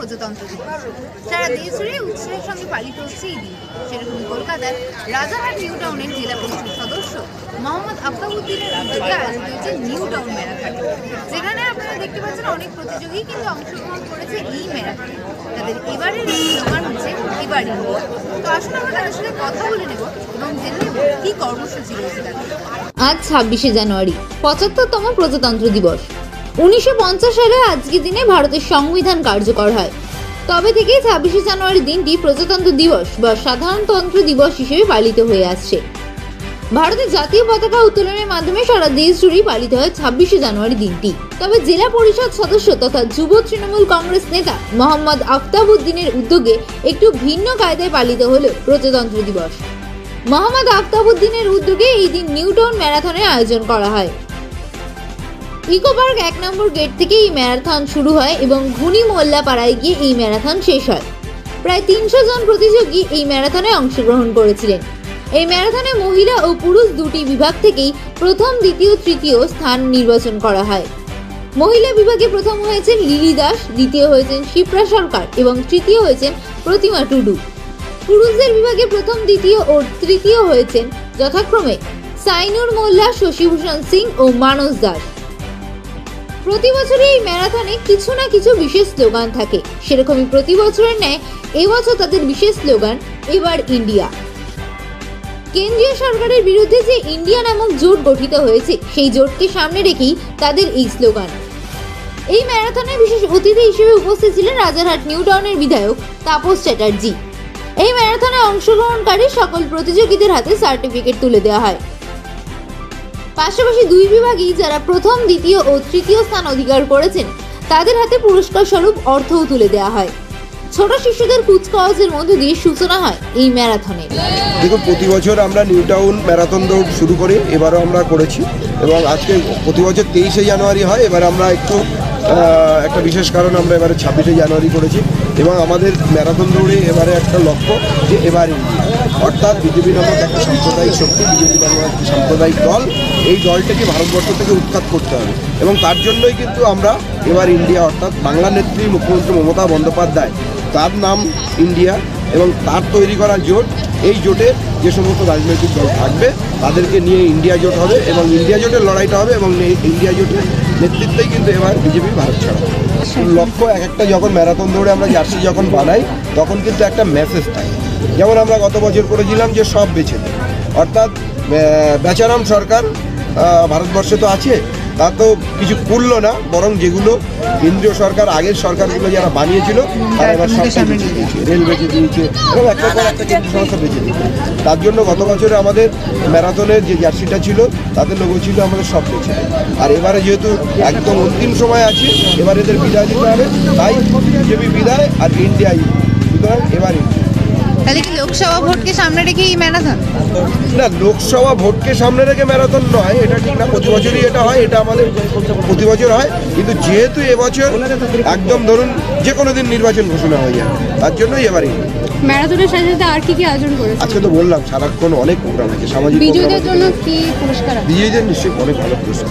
প্রজাতন্ত্র দিবস। সারা দেশ জুড়ে উৎসাহের সঙ্গে পালিত হচ্ছে এই দিন। সেরকমই কলকাতার রাজারহাট নিউ টাউনের জেলা পরিষদ সদস্য মোহাম্মদ আফতাবুদ্দিনের উদ্যোগে আয়োজিত হয়েছে নিউ টাউন ম্যারাথন, যেখানে আপনারা দেখতে পাচ্ছেন অনেক প্রতিযোগী কিন্তু অংশগ্রহণ করেছে এই ম্যারাথনে। তাদের এবারের স্লোগান হচ্ছে এবার ইন্ডিয়া। তো আসুন আমরা তাদের সাথে কথা বলে নেব এবং জেনে নেব কী কর্মসূচি রয়েছে তাদের। আজ ছাব্বিশে জানুয়ারি, পঁচাত্তরতম প্রজাতন্ত্র দিবস। উনিশশো পঞ্চাশ সালে আজকের দিনে ভারতের সংবিধান কার্যকর হয়। তবে থেকে ছাব্বিশে জানুয়ারি দিনটি প্রজাতন্ত্র দিবস বা সাধারণতন্ত্র দিবস হিসেবে পালিত হয়ে আসছে। ভারতের জাতীয় পতাকা উত্তোলনের মাধ্যমে সারা দেশ জুড়েই পালিত হয় ছাব্বিশে জানুয়ারি দিনটি। তবে জেলা পরিষদ সদস্য তথা যুব তৃণমূল কংগ্রেস নেতা মোহাম্মদ আফতাবউদ্দিনের উদ্যোগে একটু ভিন্ন কায়দায় পালিত হল প্রজাতন্ত্র দিবস। মোহাম্মদ আফতাবউদ্দিনের উদ্যোগে এই দিন নিউটাউন ম্যারাথনের আয়োজন করা হয়। ইকো পার্ক এক নম্বর গেট থেকে এই ম্যারাথন শুরু হয় এবং ঘুনি মোল্লা পাড়ায় গিয়ে এই ম্যারাথন শেষ হয়। প্রায় তিনশো জন প্রতিযোগী এই ম্যারাথনে অংশগ্রহণ করেছিলেন। এই ম্যারাথনে মহিলা ও পুরুষ দুটি বিভাগ থেকেই প্রথম, দ্বিতীয়, তৃতীয় স্থান নির্বাচন করা হয়। মহিলা বিভাগে প্রথম হয়েছেন লিলি দাস, দ্বিতীয় হয়েছেন শিপ্রা সরকার এবং তৃতীয় হয়েছেন প্রতিমা টুডু। পুরুষদের বিভাগে প্রথম, দ্বিতীয় ও তৃতীয় হয়েছেন যথাক্রমে সাইনুর মোল্লা, শশীভূষণ সিং ও মানস দাস। প্রতি বছরই এই ম্যারাথনে কিছু না কিছু বিশেষ স্লোগান থাকে। সেরকমই প্রতি বছরের ন্যায় এবছর তাদের বিশেষ স্লোগান, এবার ইন্ডিয়া। কেন্দ্রীয় সরকারের বিরুদ্ধে যে ইন্ডিয়া নামক জোট গঠিত হয়েছে, সেই জোটকে সামনে রেখেই তাদের এই স্লোগান। এই ম্যারাথনে বিশেষ অতিথি হিসেবে উপস্থিত ছিলেন রাজারহাট নিউ টাউনের বিধায়ক তাপস চ্যাটার্জি। এই ম্যারাথনে অংশগ্রহণকারী সকল প্রতিযোগীদের হাতে সার্টিফিকেট তুলে দেওয়া হয়। পাশাপাশি দুই বিভাগেই যারা প্রথম, দ্বিতীয় ও তৃতীয় স্থান অধিকার করেছেন, তাদের হাতে পুরস্কার স্বরূপ অর্থও তুলে দেওয়া হয়। ছোট শিশুদের কুচকাওয়াজের মধ্য দিয়ে সূচনা হয় এই ম্যারাথনে। দেখুন, প্রতি বছর আমরা নিউ টাউন ম্যারাথন দৌড় শুরু করি, এবারও আমরা করেছি এবং আজকে প্রতি বছর তেইশে জানুয়ারি হয়, এবার আমরা একটু একটা বিশেষ কারণ আমরা এবারে ছাব্বিশে জানুয়ারি করেছি এবং আমাদের ম্যারাথন দৌড়ে এবারে একটা লক্ষ্য যে এবার অর্থাৎ বিজেপি নামক একটা সাম্প্রদায়িক শক্তি, বিজেপি নামক একটি সাম্প্রদায়িক দল এই দলটাকে ভারতবর্ষ থেকে উৎখাত করতে হবে। এবং তার জন্যই কিন্তু আমরা এবার ইন্ডিয়া, অর্থাৎ বাংলা নেত্রী মুখ্যমন্ত্রী মমতা বন্দ্যোপাধ্যায়, তার নাম ইন্ডিয়া এবং তার তৈরি করা জোট, এই জোটে যে সমস্ত রাজনৈতিক দল থাকবে, তাদেরকে নিয়ে ইন্ডিয়া জোট হবে এবং ইন্ডিয়া জোটের লড়াইটা হবে এবং ইন্ডিয়া জোটের নেতৃত্বেই কিন্তু এবার বিজেপি ভারত ছাড়া লক্ষ্য এক একটা যখন ম্যারাথন দৌড়ে আমরা জার্সি যখন বানাই, তখন কিন্তু একটা মেসেজ থাকে। যেমন আমরা গত বছর করেছিলাম যে সব বেছে অর্থাৎ বেচারাম সরকার ভারতবর্ষে তো আছে তা তো কিছু করল না বরং যেগুলো কেন্দ্রীয় সরকার আগের সরকারগুলো যারা বানিয়েছিল তারা এবার বেঁচে দিয়েছে রেল বেঁচে দিয়েছে এবং একটা পর একটা কেন্দ্র সংস্থা বেঁচে দিয়েছে। তার জন্য গত বছরে আমাদের ম্যারাথনের যে জার্সিটা ছিল তাদের লোগো ছিল আমাদের সব বেঁচে আর এবারে যেহেতু একদম অন্তিম সময় আছে এবার এদের বিদায় দিতে হবে তাই বিজেপি বিদায় আর ইন্ডিয়া সুতরাং এবার ইন্ডিয়া। তাহলে কি লোকসভা ভোটকে সামনে রেখে এই ম্যারাথন? না লোকসভা ভোটকে সামনে রেখে ম্যারাথন নয় এটা ঠিক না প্রতি বছরই এটা হয় এটা আমাদের প্রতি বছর হয় কিন্তু যেহেতু এবছর একদম ধরুন যে কোনো দিন নির্বাচন ঘোষণা হয়ে যায় তার জন্যই এবারই। ম্যারাথনের সাথে সাথে আর কি কি আয়োজন করেছে আজকে তো বললাম সারাক্ষণ অনেক প্রোগ্রাম আছে সামাজিক বিজয়ীদের জন্য। কি পুরস্কার আছে? বিজয়ীদের নিশ্চয়ই অনেক ভালো পুরস্কার।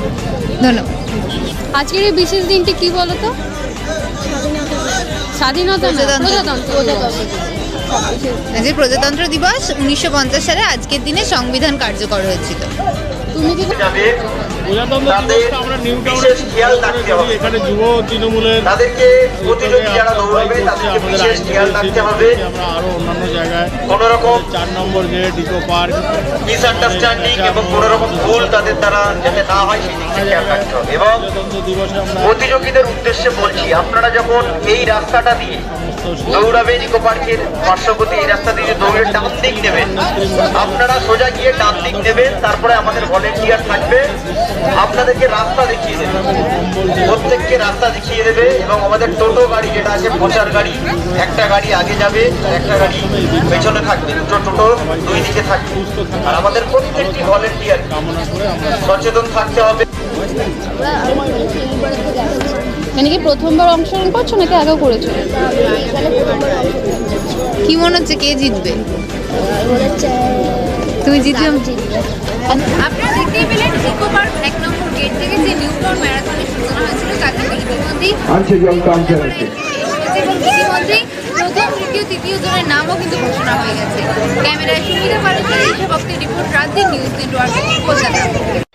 ধন্যবাদ। আজকের এই বিশেষ দিনটি কি বলতো? স্বাধীনতা প্রজাতন্ত্র। আজকে প্রজাতন্ত্র দিবস উনিশশো পঞ্চাশ সালে আজকের দিনে সংবিধান কার্যকর হয়েছিল। তুমি কি তাদের দিবসটা আমরা নিউ টাউনে বিশেষ খেয়াল রাখতে হবে। এখানে যুব তৃণমূলের তাদেরকে প্রতিযোগী যারা দৌড়াবে তাদেরকে বিশেষ খেয়াল রাখতে হবে। আমরা আরও অন্যান্য জায়গায় কোনো রকম চার নম্বর গেট ইকো পার্ক মিসআন্ডারস্ট্যান্ডিং এবং কোনো রকম ভুল তাদের দ্বারা যাতে না হয় সেই দিকটা খেয়াল রাখতে হবে। এবং প্রজাতন্ত্র দিবসে আমরা প্রতিযোগীদের উদ্দেশ্যে বলছি আপনারা যখন এই রাস্তাটা দিয়ে দৌড়াবেন ইকো পার্কের পার্শ্ববর্তী এই রাস্তা দিয়ে দৌড়ে ডান দিক নেবেন আপনারা সোজা গিয়ে ডান দিক নেবেন তারপরে আমাদের ভলেন্টিয়ার থাকবে। আপনাদেরকে রাস্তা দেখিয়ে দেবে। প্রত্যেককে রাস্তা দেখিয়ে দেবে এবং আমাদের টোটো গাড়ি যেটা আছে প্রচার গাড়ি একটা গাড়ি আগে যাবে একটা গাড়ি পেছনে থাকবে। দুটো টোটো দুই দিকে থাকবে। আর আমাদের প্রত্যেকটি ভলেন্টিয়ার সচেতন থাকতে হবে। মানে কি প্রথমবার অংশগ্রহণ করছ নাকি আগেও করেছ? কি মনে হচ্ছে কে জিতবে? তুমি জিতবে। আপনারা দেখতেই পেলেন ইকো পার্ক এক নম্বর গেট থেকে যে নিউটন ম্যারাথনের সূচনা হয়েছিল তাতে ইতিমধ্যেই ইতিমধ্যেই প্রথম দ্বিতীয় তৃতীয় জনের নামও কিন্তু ঘোষণা হয়ে গেছে। ক্যামেরায় সুবিধা পারে এসব রিপোর্ট রাজ্যের নিউজ নেটওয়ার্ক কলকাতা।